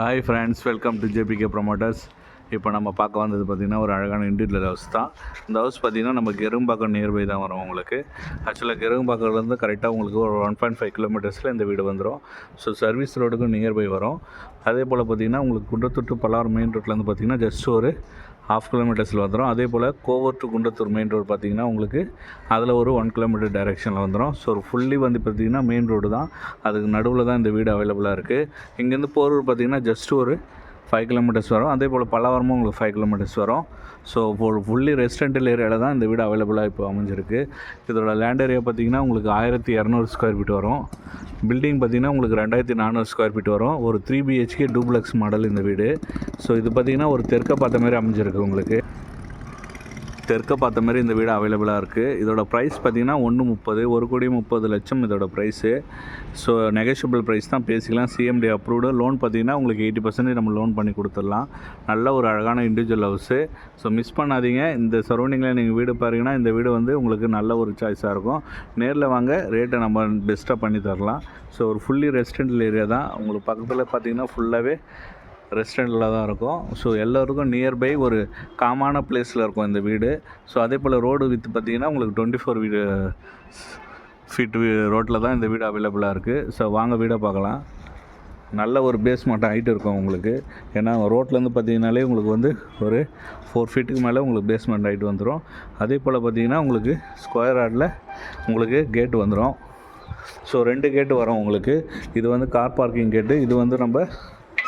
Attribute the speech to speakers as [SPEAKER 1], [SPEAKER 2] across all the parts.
[SPEAKER 1] Hi friends welcome to J P K promoters இப்போ நம்ம பார்க்க வந்தது பார்த்திங்கன்னா ஒரு அழகான இண்டிவிஜுவல் ஹவுஸ் தான். இந்த ஹவுஸ் பார்த்திங்கன்னா நம்ம கெரும்பாக்கம் நியர்பை தான் வரும் உங்களுக்கு. ஆக்சுவலாக கெரும்பாக்கம்லேருந்து கரெக்டாக உங்களுக்கு ஒரு ஒன் பாயிண்ட் ஃபைவ் கிலோமீட்டர்ஸில் இந்த வீடு வந்துடும் ஸோ சர்வீஸ் ரோடுக்கும் நியர்பை வரும். அதே போல் பார்த்திங்கன்னா உங்களுக்கு குன்றத்தூர் பல்லாறு மெயின் ரோட்லேருந்து பார்த்திங்கன்னா ஜஸ்ட் ஒரு ஹாஃப் கிலோமீட்டர்ஸில் வந்துடும் அதே போல் Kovur to Kundrathur main road பார்த்திங்கன்னா உங்களுக்கு அதில் ஒரு ஒன் கிலோமீட்டர் டைரெக்ஷனில் வந்துடும் ஸோ ஃபுல்லி வந்து பார்த்திங்கன்னா மெயின் ரோடு தான். அதுக்கு நடுவில் தான் இந்த வீடு அவைலபிளாக இருக்குது இங்கேருந்து போரூர் பார்த்திங்கன்னா ஜஸ்ட் ஒரு ஃபைவ் கிலோமீட்டர்ஸ் வரும். அதே போல் பல்லாவரமும் உங்களுக்கு ஃபைவ் கிலோமீட்டர்ஸ் வரும். ஸோ ஒரு ஃபுல்லி ரெசிடென்டல் ஏரியாவில் தான் இந்த வீடு அவைலபிளாக இப்போ அமைஞ்சிருக்கு. இதோட லேண்ட் ஏரியா பார்த்திங்கன்னா உங்களுக்கு ஆயிரத்தி இரநூறு ஸ்கொயர் ஃபீட் வரும். பில்டிங் பார்த்திங்கன்னா உங்களுக்கு ரெண்டாயிரத்தி நானூறு ஸ்கொயர் ஃபீட் வரும். ஒரு த்ரீ பிஹெச்கே டூப்ளெக்ஸ் மாடல் இந்த வீடு. ஸோ இது பார்த்திங்கன்னா ஒரு தெற்க பார்த்த மாதிரி அமைஞ்சிருக்கு உங்களுக்கு. தெற்க பார்த்த மாதிரி இந்த வீடு அவைலபிளாக இருக்குது இதோட ப்ரைஸ் பார்த்திங்கன்னா ஒன்று முப்பது ஒரு கோடி முப்பது லட்சம் இதோட ப்ரைஸு ஸோ நெகஷியபிள் ப்ரைஸ் தான் பேசிக்கலாம். சிஎம்டி அப்ரூவ்டு லோன் பார்த்திங்கன்னா உங்களுக்கு எயிட்டி பர்சன்டேஜ் நம்ம லோன் பண்ணி கொடுத்துடலாம். நல்ல ஒரு அழகான இண்டிவிஜுவல் ஹவுஸு ஸோ மிஸ் பண்ணாதீங்க. இந்த சரௌண்டிங்கில் நீங்கள் வீடு பாருங்கன்னா இந்த வீடு வந்து உங்களுக்கு நல்ல ஒரு சாய்ஸாக இருக்கும். நேரில் வாங்க ரேட்டை நம்ம பெஸ்ட்டாக பண்ணி தரலாம். ஸோ ஒரு ஃபுல்லி ரெசிடென்டல் ஏரியா தான். உங்களுக்கு பக்கத்தில் பார்த்திங்கன்னா ஃபுல்லாகவே ரெஸ்டாரண்ட்டில் தான் இருக்கும். ஸோ எல்லோருக்கும் நியர்பை ஒரு காமான பிளேஸில் இருக்கும் இந்த வீடு. ஸோ அதே போல் ரோடு வித் பார்த்திங்கன்னா உங்களுக்கு டுவெண்ட்டி ஃபோர் வீடு ஃபீட் ரோட்டில் தான் இந்த வீடு அவைலபிளாக இருக்குது ஸோ வாங்க வீடை பார்க்கலாம். நல்ல ஒரு பேஸ்மெண்ட் ஹைட் இருக்கும் உங்களுக்கு. ஏன்னா ரோட்லேருந்து பார்த்தீங்கனாலே உங்களுக்கு வந்து ஒரு ஃபோர் ஃபீட்டுக்கு மேலே உங்களுக்கு பேஸ்மெண்ட் ஹைட் வந்துடும் அதே போல் பார்த்தீங்கன்னா உங்களுக்கு ஸ்கொயர் ஆர்டில் உங்களுக்கு கேட் வந்துடும் ஸோ ரெண்டு கேட்டு வரும் உங்களுக்கு. இது வந்து கார் பார்க்கிங் கேட்டு இது வந்து நம்ம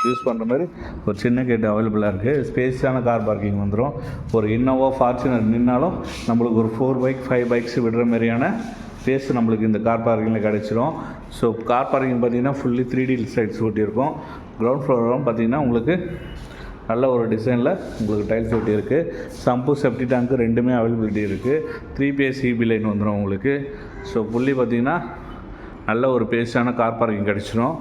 [SPEAKER 1] யூஸ் பண்ணுற மாதிரி ஒரு சின்ன கேட்டு அவைலபிளாக இருக்குது ஸ்பேஸான கார் பார்க்கிங் வந்துடும் ஒரு இன்னோவா ஃபார்ச்சுனர் நின்னாலும் நம்மளுக்கு ஒரு ஃபோர் பைக் ஃபைவ் பைக்ஸ் விடுற மாதிரியான ஸ்பேஸ் நம்மளுக்கு இந்த கார் பார்க்கிங்கில் கிடச்சிரும். ஸோ கார் பார்க்கிங் பார்த்தீங்கன்னா ஃபுல்லி த்ரீ டி சைட்ஸ் ஓட்டியிருக்கோம் கிரவுண்ட் ஃப்ளோரும் பார்த்தீங்கன்னா உங்களுக்கு நல்ல ஒரு டிசைனில் உங்களுக்கு டைல்ஸ் ஒட்டி இருக்குது சம்பு செப்டி டேங்க்கு ரெண்டுமே அவைலபிலிட்டி இருக்குது த்ரீ பிஎஸ் சிபி லைன் வந்துடும் உங்களுக்கு. ஸோ புள்ளி பார்த்தீங்கன்னா நல்ல ஒரு பேஸ்டான கார் பார்க்கிங் கிடச்சிரும்.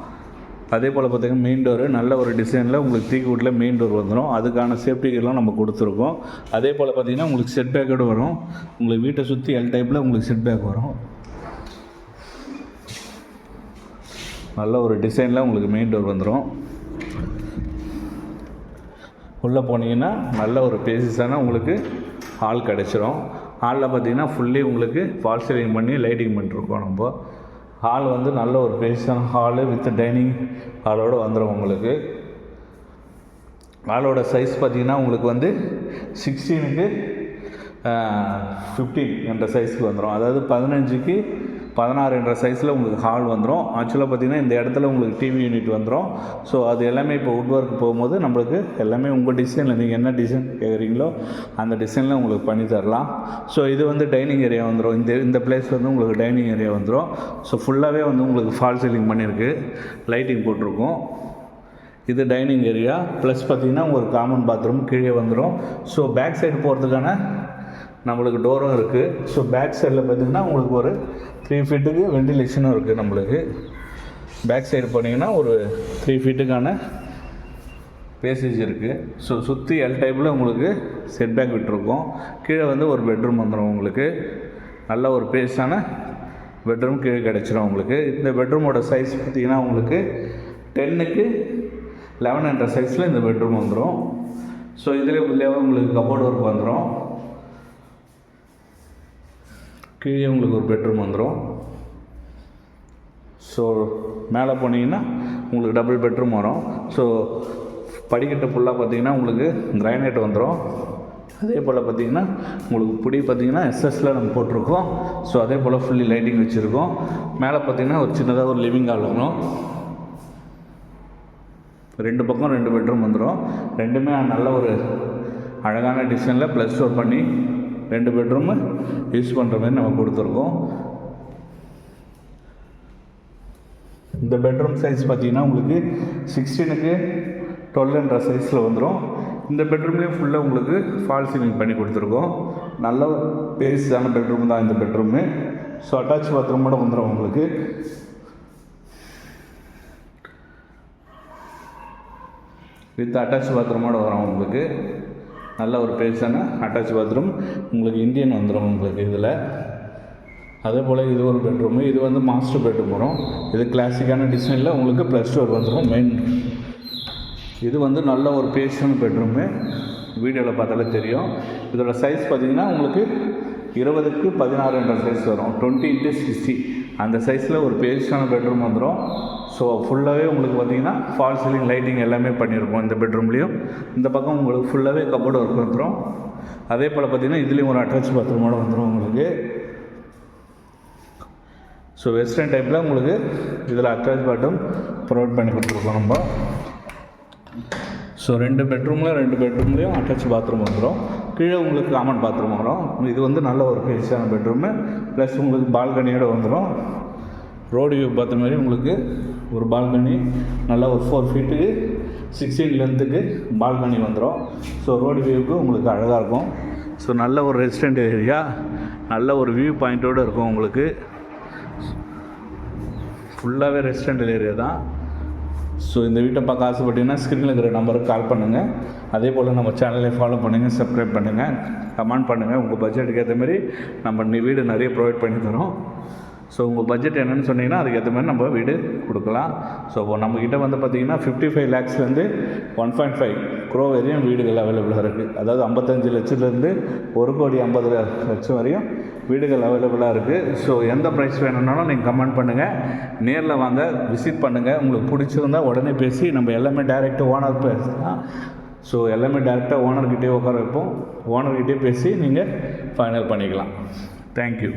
[SPEAKER 1] அதே போல் பார்த்திங்கன்னா மெயின் டோர் நல்ல ஒரு டிசைனில் உங்களுக்கு தீக்குட்டில் மெயின் டோர் வந்துடும் அதுக்கான சேஃப்டிகள்லாம் நம்ம கொடுத்துருக்கோம். அதே போல் பார்த்திங்கன்னா உங்களுக்கு செட் பேக்கோடு வரும். உங்களுக்கு வீட்டை சுற்றி எல் டைப்பில் உங்களுக்கு செட் பேக் வரும். நல்ல ஒரு டிசைனில் உங்களுக்கு மெயின் டோர் வந்துடும் உள்ளே போனீங்கன்னா நல்ல ஒரு பேசிஸான உங்களுக்கு ஹால் கிடச்சிரும். ஹாலில் பார்த்தீங்கன்னா ஃபுல்லி உங்களுக்கு ஃபால் சீலிங் பண்ணி லைட்டிங் பண்ணிருக்கோம் நம்ம. ஹால் வந்து நல்ல ஒரு பேசியான ஹாலு வித் டைனிங் ஹாலோடு வந்துடும் உங்களுக்கு. ஹாலோட சைஸ் பார்த்தீங்கன்னா உங்களுக்கு வந்து சிக்ஸ்டீனுக்கு ஃபிஃப்டீன் என்ற சைஸ்க்கு வந்துடும் அதாவது பதினஞ்சுக்கு பதினாறு என்ற சைஸில் உங்களுக்கு ஹால் வந்துடும் ஆக்சுவலாக பார்த்தீங்கன்னா இந்த இடத்துல உங்களுக்கு டிவி யூனிட் வந்துடும் ஸோ அது எல்லாமே இப்போ உட் ஒர்க் போகும்போது நம்மளுக்கு எல்லாமே உங்கள் டிசைனில் நீங்கள் என்ன டிசைன் கேட்குறீங்களோ அந்த டிசைனில் உங்களுக்கு பண்ணி தரலாம். ஸோ இது வந்து டைனிங் ஏரியா வந்துடும் இந்த இந்த பிளேஸ் வந்து உங்களுக்கு டைனிங் ஏரியா வந்துடும் ஸோ ஃபுல்லாகவே வந்து உங்களுக்கு ஃபால் சீலிங் பண்ணியிருக்கு லைட்டிங் போட்டிருக்கும். இது டைனிங் ஏரியா ப்ளஸ் பார்த்திங்கன்னா ஒரு காமன் பாத்ரூம் கீழே வந்துடும் ஸோ பேக் சைடு போகிறதுக்கான நம்மளுக்கு டோரும் இருக்குது ஸோ பேக் சைடில் பார்த்தீங்கன்னா உங்களுக்கு ஒரு த்ரீ ஃபீட்டுக்கு வெண்டிலேஷனும் இருக்குது நம்மளுக்கு. பேக் சைடு போனீங்கன்னா ஒரு த்ரீ ஃபீட்டுக்கான பேசேஜ் இருக்குது ஸோ சுற்றி எல் டைப்பில் உங்களுக்கு செட் பேக் விட்டுருக்கோம். கீழே வந்து ஒரு பெட்ரூம் வந்துடும் உங்களுக்கு. நல்ல ஒரு பேஸான பெட்ரூம் கீழே கிடச்சிரும் உங்களுக்கு. இந்த பெட்ரூமோட சைஸ் பார்த்திங்கன்னா உங்களுக்கு டென்னுக்கு லெவன் என்ற சைஸில் இந்த பெட்ரூம் வந்துடும் ஸோ இதில் உள்ளே உங்களுக்கு கபோர்டு ஒர்க் வந்துடும் கீழே உங்களுக்கு ஒரு பெட்ரூம் வந்துடும் ஸோ மேலே போனீங்கன்னா உங்களுக்கு டபுள் பெட்ரூம் வரும். ஸோ படிக்கட்டு ஃபுல்லாக பார்த்தீங்கன்னா உங்களுக்கு கிரைனைட் வந்துடும் அதே போல் பார்த்தீங்கன்னா உங்களுக்கு பிடி பார்த்தீங்கன்னா எஸ்எஸ்ல நம்ம போட்டிருக்கோம். ஸோ அதே போல் ஃபுல்லி லைட்டிங் வச்சுருக்கோம். மேலே பார்த்தீங்கன்னா ஒரு சின்னதாக ஒரு லிவிங் ஹால் வரும். ரெண்டு பக்கம் ரெண்டு பெட்ரூம் வந்துடும் ரெண்டுமே நல்ல ஒரு அழகான டிசைனில் ப்ளஸ் ஸ்டோர் பண்ணி ரெண்டு பெட்ரூமு யூஸ் பண்ணுற மாதிரி நம்ம கொடுத்துருக்கோம். இந்த பெட்ரூம் சைஸ் பார்த்தீங்கன்னா உங்களுக்கு சிக்ஸ்டீனுக்கு டுவெல்ன்ற சைஸில் வந்துடும் இந்த பெட்ரூம்லேயும் ஃபுல்லாக உங்களுக்கு ஃபால் சீலிங் பண்ணி கொடுத்துருக்கோம். நல்ல பேஸான பெட்ரூம் தான் இந்த பெட்ரூமு ஸோ அட்டாச் பாத்ரூமோட வந்துடும் உங்களுக்கு. வித் அட்டாச் பாத்ரூமோட வரும் உங்களுக்கு. நல்ல ஒரு பேஸான அட்டாச் பாத்ரூம் உங்களுக்கு இந்தியன் வந்துடும் உங்களுக்கு இதில். அதே போல் இது ஒரு பெட்ரூமு இது வந்து மாஸ்டர் பெட்ரூம் வரும். இது கிளாசிக்கான டிசைனில் உங்களுக்கு ப்ளஸ் டோர் வந்துடும் மெயின் இது வந்து நல்ல ஒரு பேஷன் பெட்ரூமு வீடியோவில் பார்த்தாலே தெரியும். இதோட சைஸ் பார்த்தீங்கன்னா உங்களுக்கு இருபதுக்கு பதினாறுன்ற சைஸ் வரும். டுவெண்ட்டி இன்ட்டு சிக்ஸ்டி அந்த சைஸில் ஒரு பேஷான பெட்ரூம் வந்துடும் ஸோ ஃபுல்லாகவே உங்களுக்கு பார்த்தீங்கன்னா ஃபால் சீலிங் லைட்டிங் எல்லாமே பண்ணியிருக்கோம் இந்த பெட்ரூம்லேயும் இந்த பக்கம் உங்களுக்கு ஃபுல்லாகவே கப்போர்டு ஒர்க் வந்துடும் அதே போல் பார்த்தீங்கன்னா இதுலேயும் ஒரு அட்டாச் பாத்ரூமோட வந்துடும் உங்களுக்கு. ஸோ வெஸ்டர்ன் டைப்பில் உங்களுக்கு இதில் அட்டாச் பாட்டும் ப்ரொவைட் பண்ணி கொடுத்துருக்கோம் நம்ம. ஸோ ரெண்டு பெட்ரூமில் ரெண்டு பெட்ரூம்லேயும் அட்டாச் பாத்ரூம் வந்துடும் கீழே உங்களுக்கு காமன் பாத்ரூம் வரும். இது வந்து நல்ல ஒரு பெருசான பெட்ரூமு ப்ளஸ் உங்களுக்கு பால்கனியோட வந்துடும் ரோடு வியூ பார்த்த மாதிரி உங்களுக்கு ஒரு பால்கனி நல்லா ஒரு ஃபோர் ஃபீட்டுக்கு சிக்ஸ்டீன் லென்த்துக்கு பால்கனி வந்துடும் ஸோ ரோடு வியூவுக்கு உங்களுக்கு அழகாக இருக்கும். ஸோ நல்ல ஒரு ரெசிடென்ட் ஏரியா நல்ல ஒரு வியூ பாயிண்ட்டோடு இருக்கும் உங்களுக்கு. ஃபுல்லாகவே ரெசிடென்டல் ஏரியா தான். ஸோ இந்த வீட்டை பார்க்க ஆசைப்பட்டீங்கன்னா ஸ்க்ரீனில் இருக்கிற நம்பருக்கு கால் பண்ணுங்கள் அதே போல் நம்ம சேனலை ஃபாலோ பண்ணுங்கள் சப்ஸ்கிரைப் பண்ணுங்கள் கமெண்ட் பண்ணுங்கள் உங்கள் பட்ஜெட்டுக்கு ஏற்ற மாதிரி நம்ம நீ வீடு நிறைய ப்ரொவைட் பண்ணி தரோம். ஸோ உங்கள் பட்ஜெட் என்னென்னு சொன்னீங்கன்னா அதுக்கேற்ற மாதிரி நம்ம வீடு கொடுக்கலாம். ஸோ நம்மக்கிட்ட வந்து பார்த்தீங்கன்னா ஃபிஃப்டி ஃபைவ் லேக்ஸ்லேருந்து ஒன் பாயிண்ட் ஃபைவ் க்ரோ வரையும் வீடுகள் அவைலபிளாக இருக்குது அதாவது ஐம்பத்தஞ்சு லட்சத்துலேருந்து ஒரு கோடி ஐம்பது லட்சம் வரையும் வீடுகள் அவைலபிளாக இருக்குது ஸோ எந்த ப்ரைஸ் வேணும்னாலும் நீங்கள் கமெண்ட் பண்ணுங்கள் நேரில் வாங்க விசிட் பண்ணுங்கள் உங்களுக்கு பிடிச்சிருந்தா உடனே பேசி நம்ம எல்லாமே டைரெக்டாக ஓனர் பேசலாம் ஸோ எல்லாமே டேரெக்டாக ஓனர்கிட்டே உட்கார வைப்போம். ஓனர்கிட்டே பேசி நீங்கள் ஃபைனல் பண்ணிக்கலாம். தேங்க்யூ